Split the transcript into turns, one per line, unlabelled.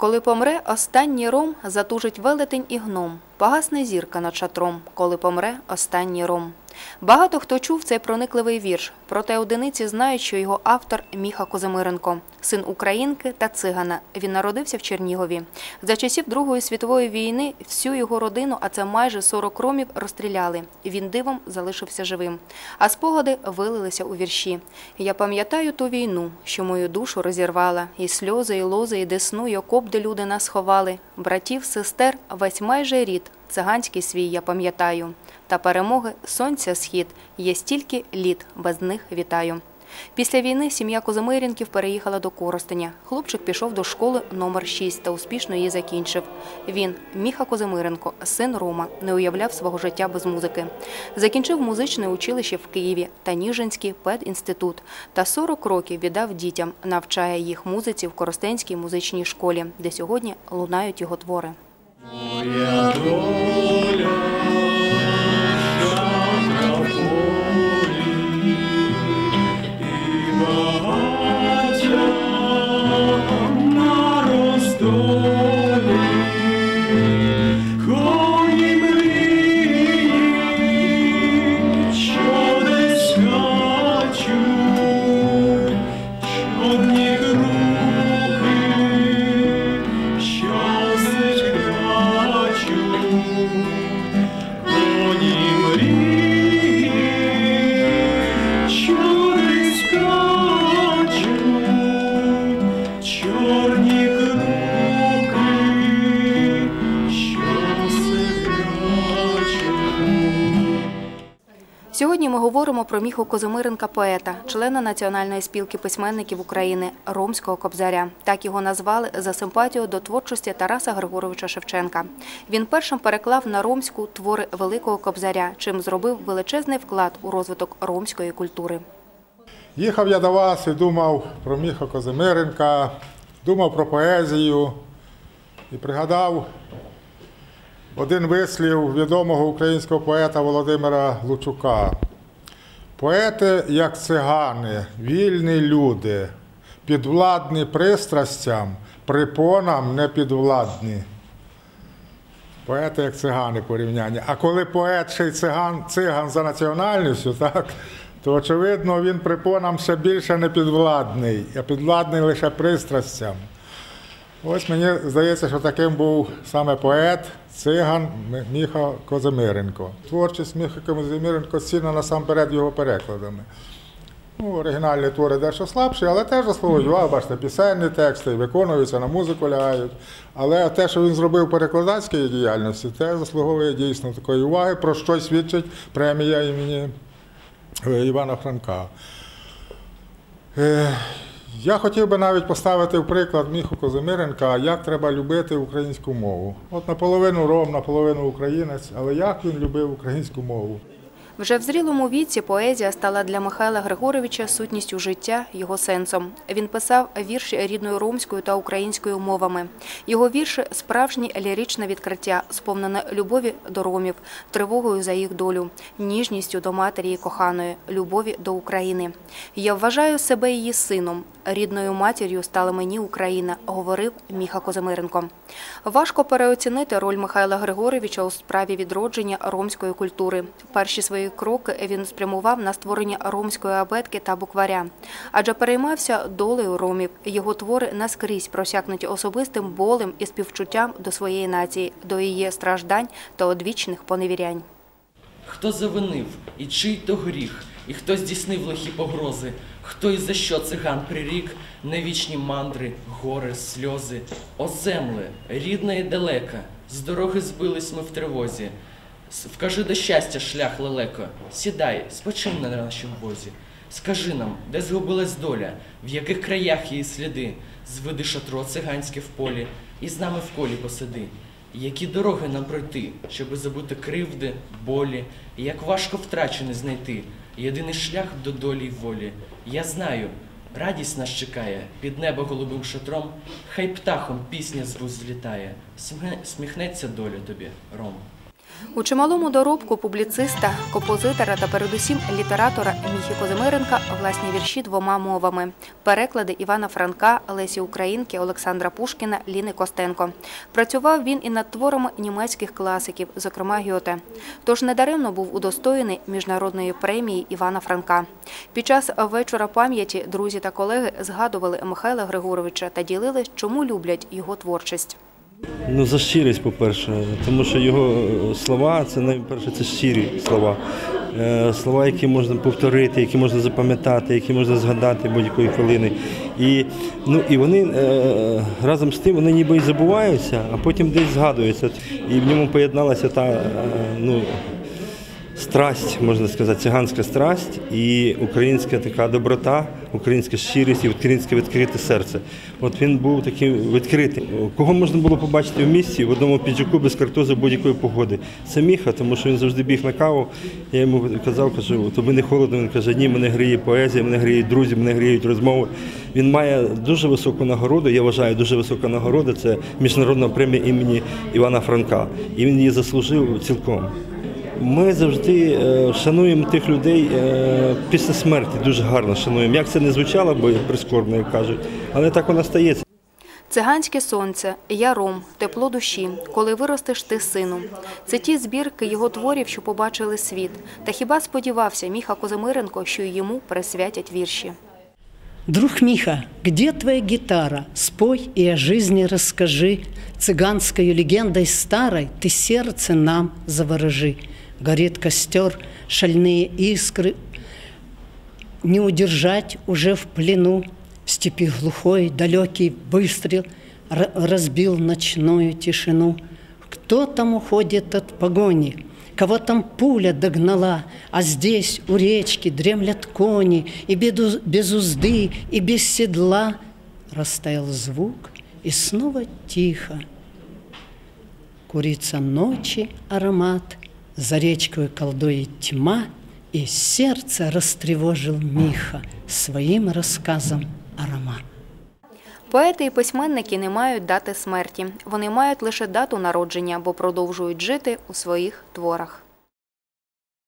Коли помре останній ром, затужить велетень і гном. Погасне зірка над шатром, коли помре останній ром. Багато хто чув цей проникливий вірш, проте одиниці знають, що його автор Міха Козимиренко, син українки та цигана. Він народився в Чернігові. За часів Другої світової війни всю його родину, а це майже 40 ромів, розстріляли. Він дивом залишився живим. А спогади вилилися у вірші. Я пам'ятаю ту війну, що мою душу розірвала, і сльози, і лози, і десну, і окоп, де люди нас ховали. Братів, сестер, весь майже рід, циганський свій я пам'ятаю. Та перемоги сонця схід, є стільки літ, без них вітаю. Після війни сім'я Козимиренків переїхала до Коростеня. Хлопчик пішов до школи номер 6 та успішно її закінчив. Він, Міха Козимиренко, син Рома, не уявляв свого життя без музики. Закінчив музичне училище в Києві та Ніжинський педінститут. Та 40 років віддав дітям, навчає їх музиці в Коростенській музичній школі, де сьогодні лунають його твори.
Моя доля
Сьогодні ми говоримо про Міху Козимиренка поета, члена Національної спілки письменників України Ромського Кобзаря. Так його назвали за симпатію до творчості Тараса Григоровича Шевченка. Він першим переклав на ромську твори Великого Кобзаря, чим зробив величезний вклад у розвиток ромської культури.
Їхав я до вас і думав про Міха Козимиренка, думав про поезію і пригадав один вислів відомого українського поета Володимира Лучука. Поети, як цигани, вільні люди, підвладні пристрастям, припонам не підвладні. Поети як цигани порівняння. А коли поет ще й циган, циган за національністю, так, то очевидно він припонам ще більше не підвладний, а підвладний лише пристрастям. Ось мені здається, що таким був саме поет, циган Міха Козимиренко. Творчість Міха Козимиренко цінна насамперед його перекладами. Ну, оригінальні твори дещо слабші, але теж заслуговують. Бачите, пісенні тексти виконуються, на музику лягають. Але те, що він зробив в перекладацькій діяльності, теж заслуговує дійсно такої уваги, про що свідчить премія імені е, Івана Франка. Я хотів би навіть поставити в приклад Міху Козимиренка, як треба любити українську мову. От наполовину ром, наполовину українець, але як він любив українську мову.
Вже в зрілому віці поезія стала для Михайла Григоровича сутністю життя, його сенсом. Він писав вірші рідною ромською та українською мовами. Його вірші – справжнє ліричне відкриття, сповнене любові до ромів, тривогою за їх долю, ніжністю до матері і коханої, любові до України. Я вважаю себе її сином. Рідною матір'ю стала мені Україна, говорив Міха Козимиренко. Важко переоцінити роль Михайла Григоровича у справі відродження ромської культури. Перші свої кроки він спрямував на створення ромської абетки та букваря, адже переймався долею ромів. Його твори наскрізь просякнуті особистим болем і співчуттям до своєї нації, до її страждань та одвічних поневірянь.
Хто завинив, і чий то гріх, і хто здійснив лихі погрози, хто і за що циган прирік, невічні мандри, гори, сльози, О земле, рідна і далека, з дороги збились ми в тривозі. Вкажи до щастя шлях лелеко, сідай, спочинь на нашому возі. Скажи нам, де згубилась доля, в яких краях її сліди, зведи шатро циганське в полі, і з нами в колі посиди. Які дороги нам пройти, щоби забути кривди, болі, і як важко втрачене знайти єдиний шлях до долі й волі. Я знаю, радість нас чекає під небо голубим шатром, хай птахом пісня з вуз злітає, Сміхне- сміхнеться доля тобі, Ром.
У чималому доробку публіциста, композитора та передусім літератора Міхі Козимиренка власні вірші двома мовами. Переклади Івана Франка, Лесі Українки, Олександра Пушкіна, Ліни Костенко. Працював він і над творами німецьких класиків, зокрема Гьоте. Тож недаремно був удостоєний міжнародної премії Івана Франка. Під час вечора пам'яті друзі та колеги згадували Михайла Григоровича та ділились, чому люблять його творчість.
Ну, за щирість, по-перше, тому що його е, слова це найперше це щирі слова. Е, Слова, які можна повторити, які можна запам'ятати, які можна згадати будь-якої хвилини. І, ну, і вони е, разом з тим вони ніби і забуваються, а потім десь згадуються. І в ньому поєдналася та ну, страсть, можна сказати, циганська страсть і українська така доброта, українська щирість і українське відкрите серце. От він був таким відкритим. Кого можна було побачити в місті в одному піджаку без картози будь-якої погоди? Це міха, тому що він завжди біг на каву. Я йому казав, кажу, тобі не холодно. Він каже, ні, мене гріє поезія, мене гріють друзі, мене гріють розмови. Він має дуже високу нагороду. Я вважаю, дуже висока нагорода. Це міжнародна премія імені Івана Франка. І він її заслужив цілком. Ми завжди е, шануємо тих людей е, після смерті, дуже гарно шануємо. Як це не звучало, бо прискорбно, як кажуть, але так воно стається.
Циганське сонце, я ром, тепло душі, коли виростеш ти сину. Це ті збірки його творів, що побачили світ. Та хіба сподівався Міха Козимиренко, що йому присвятять вірші?
Друг Миха, где твоя гитара? Спой и о жизни расскажи. Цыганскою легендой старой ты сердце нам заворожи. Горит костер, шальные искры. Не удержать уже в плену. Степи глухой далекий выстрел разбил ночную тишину. Кто там уходит от погони? Кого там пуля догнала, а здесь у речки дремлят кони, и без узды, и без седла. Растаял звук, и снова тихо. Курица ночи аромат, за речкой колдует тьма, и сердце растревожил Миха своим рассказом аромат.
Поети і письменники не мають дати смерті. Вони мають лише дату народження, бо продовжують жити у своїх творах.